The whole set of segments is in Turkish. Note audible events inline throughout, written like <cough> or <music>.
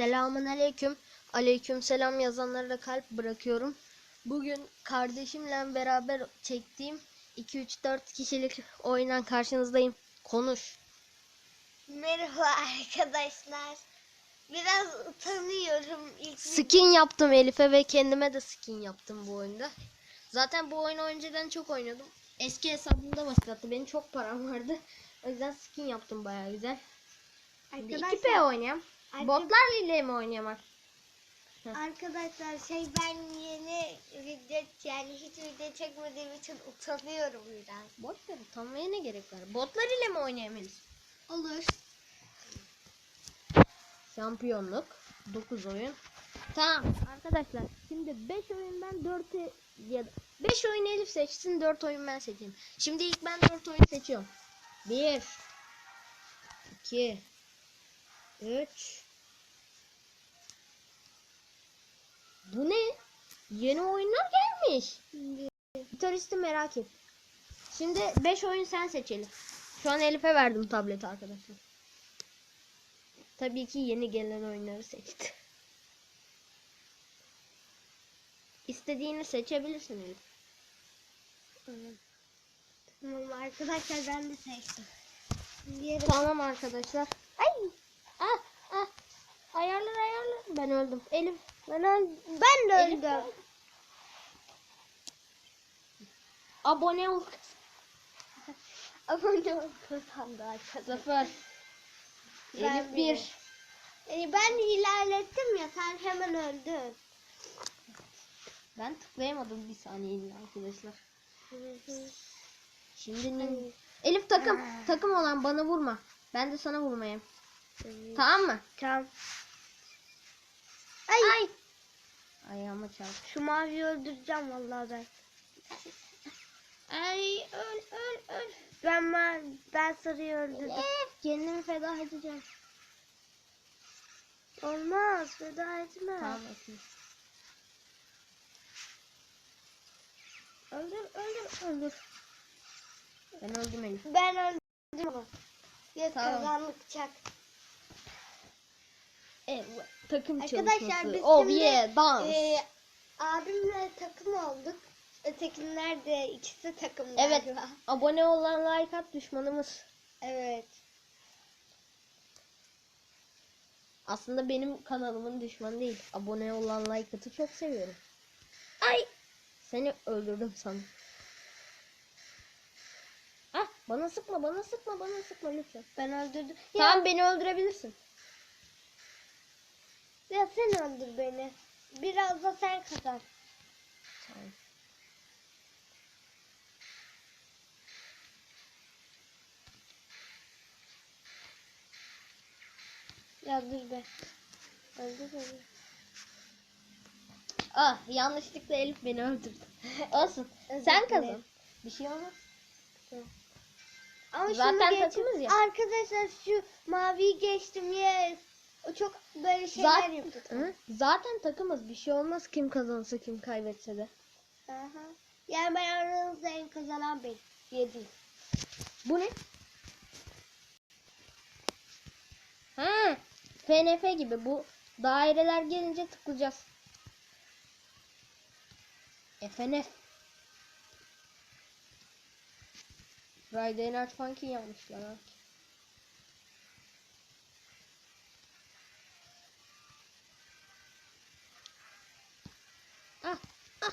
Selamun aleyküm. Aleyküm selam yazanlara kalp bırakıyorum. Bugün kardeşimle beraber çektiğim 2-3-4 kişilik oyundan karşınızdayım. Konuş. Merhaba arkadaşlar. Biraz utanıyorum. İlk Skin yaptım Elif'e ve kendime de skin yaptım bu oyunda. Zaten bu oyunu önceden çok oynadım. Eski hesabımda başlattı. Benim çok param vardı. O yüzden skin yaptım baya güzel. Şimdi 2P oynayayım. Arka- Botlar ile mi oynayayım? arkadaşlar şey ben yeni video yani hiç video çekmediğim için utanıyorum biraz. Boş ver utanmaya ne gerek var? Botlar ile mi oynayamayız? Olur. Şampiyonluk 9 oyun. Tamam arkadaşlar şimdi 5 oyun ben 4 ya da 5 oyun Elif seçsin 4 oyun ben seçeyim. Şimdi ilk ben 4 oyun seçiyorum. 1 2 3 Bu ne? Yeni oyunlar gelmiş. Gitaristi merak et. Şimdi 5 oyun sen seçelim. Şu an Elif'e verdim tableti arkadaşlar. Tabii ki yeni gelen oyunları seçti. <laughs> İstediğini seçebilirsin Elif. Tamam arkadaşlar ben de seçtim. Diğeri Tamam arkadaşlar. Ay! Ah! Ah! Ayarlar ayarlar. Ben öldüm. Elif. Ben öldüm. ben de Elif öldüm. öldü. Abone ol. <laughs> Abone ol kazandı arkadaşlar. Sıfır. Ben Elif bir. bir. E, ben ilerlettim ya sen hemen öldün. Ben tıklayamadım bir saniye arkadaşlar. <laughs> Şimdi nin- Elif takım. Takım olan bana vurma. Ben de sana vurmayayım. Tamam mı? Tamam. Ay. Ay. Ayağıma çarp. Şu maviyi öldüreceğim vallahi ben. Ay öl öl öl. Ben ma ben sarıyı öldürdüm. Elif kendimi feda edeceğim. Olmaz feda etme. Tamam etme. Öldür öldür öldür. Ben öldüm Elif. Ben onu. Ya Tamam. kazandık çak. Evet. Takım Arkadaşlar çalışması. biz oh şimdi yeah dans. e, abimle takım olduk. Ötekiler de ikisi takım evet. galiba. Abone olan like at düşmanımız. Evet. Aslında benim kanalımın düşmanı değil. Abone olan like atı çok seviyorum. Ay. Seni öldürdüm sanırım. Ah bana sıkma bana sıkma bana sıkma lütfen. Ben öldürdüm. Tamam beni öldürebilirsin. Ya, sen öldür beni. Biraz da sen kazan. Tamam. Ya dur be. Öldür beni. Ah yanlışlıkla Elif beni öldürdü. <laughs> Olsun. Sen kazan. Bir şey olmaz. Ama Zaten şunu geçtim. ya. Arkadaşlar şu maviyi geçtim yes. O çok böyle şeyler Zaten. Hı? Zaten takımız bir şey olmaz kim kazansa kim kaybetse de. Aha. Yani ben aranızda en kazanan benim. Yedi. Bu ne? Ha, FNF gibi bu daireler gelince tıklayacağız. FNF. Friday Night Funky yapmışlar ha. Ah, ah.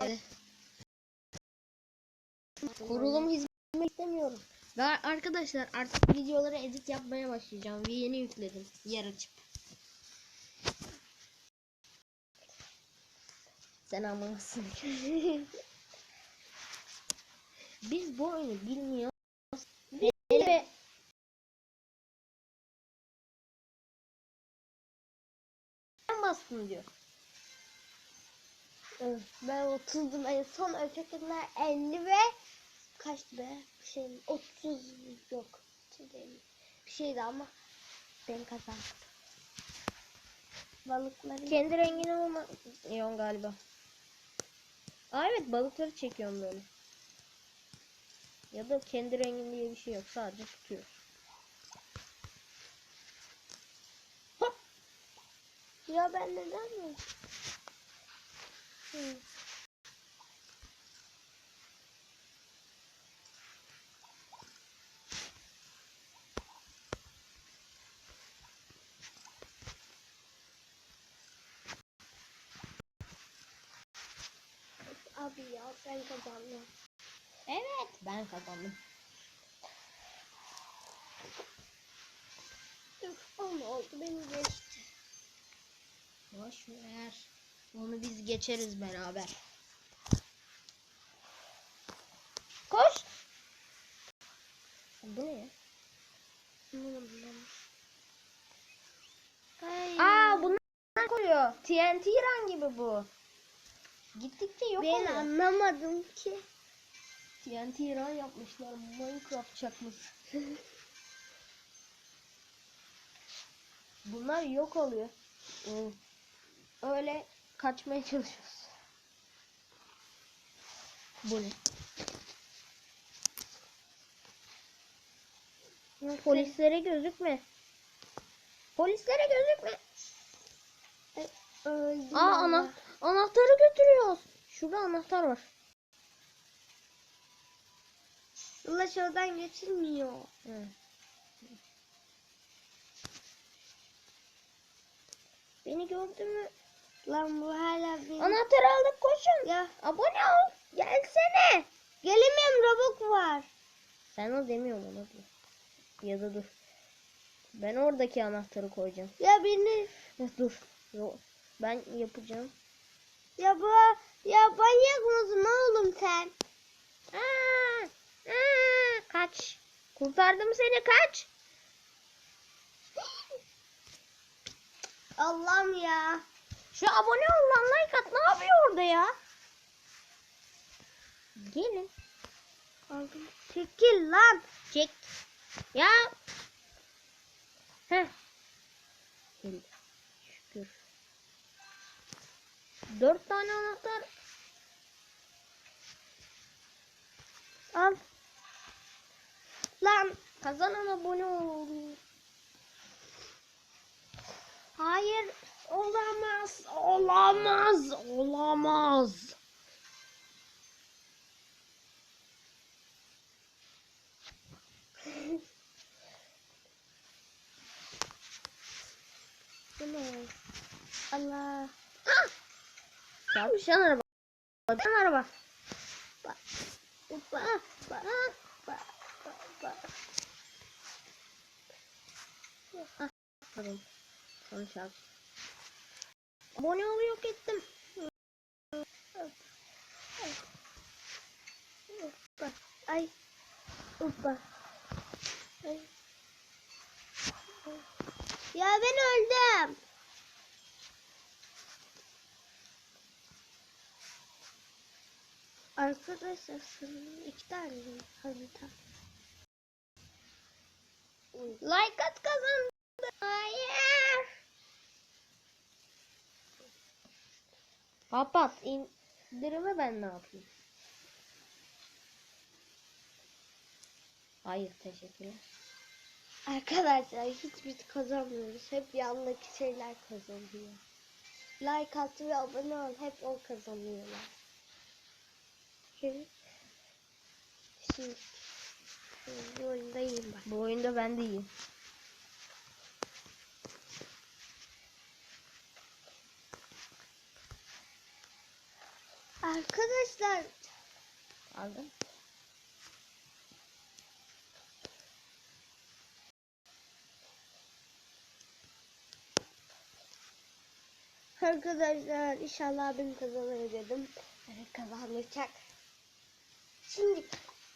Ah. Kurulum hizmeti istemiyorum. Ve arkadaşlar artık videoları edit yapmaya başlayacağım. Ve yeni yükledim. Yer açıp. Sen anlamazsın. <laughs> Biz bu oyunu bilmiyoruz. Ve bastım diyor. Ben 30'dum en son ötekiler 50 ve kaçtı be? Bir şey 30 yok. Bir şeydi ama ben kazandım. Balıkları Kendi rengini olmuyor galiba. Aa evet balıkları çekiyorum böyle. Ya da kendi rengin diye bir şey yok. Sadece tutuyor. Ya ben neden mi? Hı. Abi ya sen kazandın. Evet. Ben kazandım. Üf, o ne oldu? Beni geçti. Boş ver. Onu biz geçeriz beraber. Koş. Bu ne. Aa bunlar koyuyor. TNT ran gibi bu. Gittikçe yok ben oluyor. anlamadım ki. TNT ran yapmışlar. Minecraft çakması. <laughs> Bunlar yok oluyor. Öyle kaçmaya çalışıyoruz. Bu ne? Polislere gözükme. Polislere gözükme. Öldüm Aa valla. ana anahtarı götürüyoruz. Şurada anahtar var. Ulaş oradan geçilmiyor. Hı. Beni gördü mü? Lan bu hala bir... Anahtarı aldık koşun. Ya Abone ol. Gelsene. gelemiyorum robok var. Sen o demiyorum ona dur. Ya da dur. Ben oradaki anahtarı koyacağım. Ya beni... Ya dur. Yo, ben yapacağım. Ya bu... Ya manyak mısın oğlum sen? Aa, aa, kaç. Kurtardım seni kaç. <gasps> Allah'ım ya. Şu abone ol lan like at. Ne yapıyor orada ya? Gelin. Aldım. Çekil lan. Çek. Ya. Heh. Geldi. Dört tane anahtar. Al. Lan. Kazanan abone ol. Hayır. Olamaz. Olamaz. Olamaz. <laughs> Bu Allah. Çarpışan araba. Çarpışan araba. Bak. Bak. Bak. Bak. Bak. Bak. Pardon. Son çarp. Abone ol yok ettim. Ay. Hoppa. Ay. Ya ben öldüm. Arkadaşlar sanırım iki tane harita. Like at kazandı. Hayır. Kapat. İndirimi ben ne yapayım? Hayır teşekkürler. Arkadaşlar hiç biz kazanmıyoruz. Hep yandaki şeyler kazanıyor. Like at ve abone ol. Hep o kazanıyorlar. Şimdi, bu oyunda iyiyim bak. Bu oyunda ben de iyiyim. Arkadaşlar Aldım. Arkadaşlar inşallah ben kazanır dedim. Evet kazanacak. Şimdi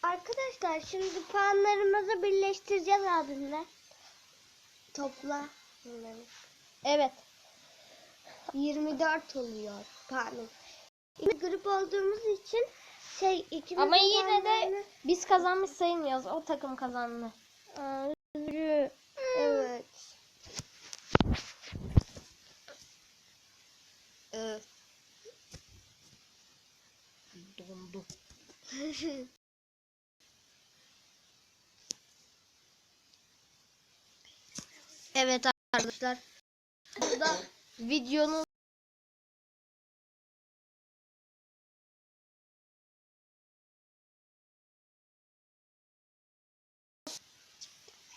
arkadaşlar şimdi puanlarımızı birleştireceğiz abimle. Topla. bunları. Evet. 24 oluyor puanım. İki grup olduğumuz için şey ikimiz Ama yine de biz kazanmış sayılmıyoruz. O takım kazandı. Üzücü. Evet. Ee, dondu. <laughs> evet arkadaşlar. Burada videonun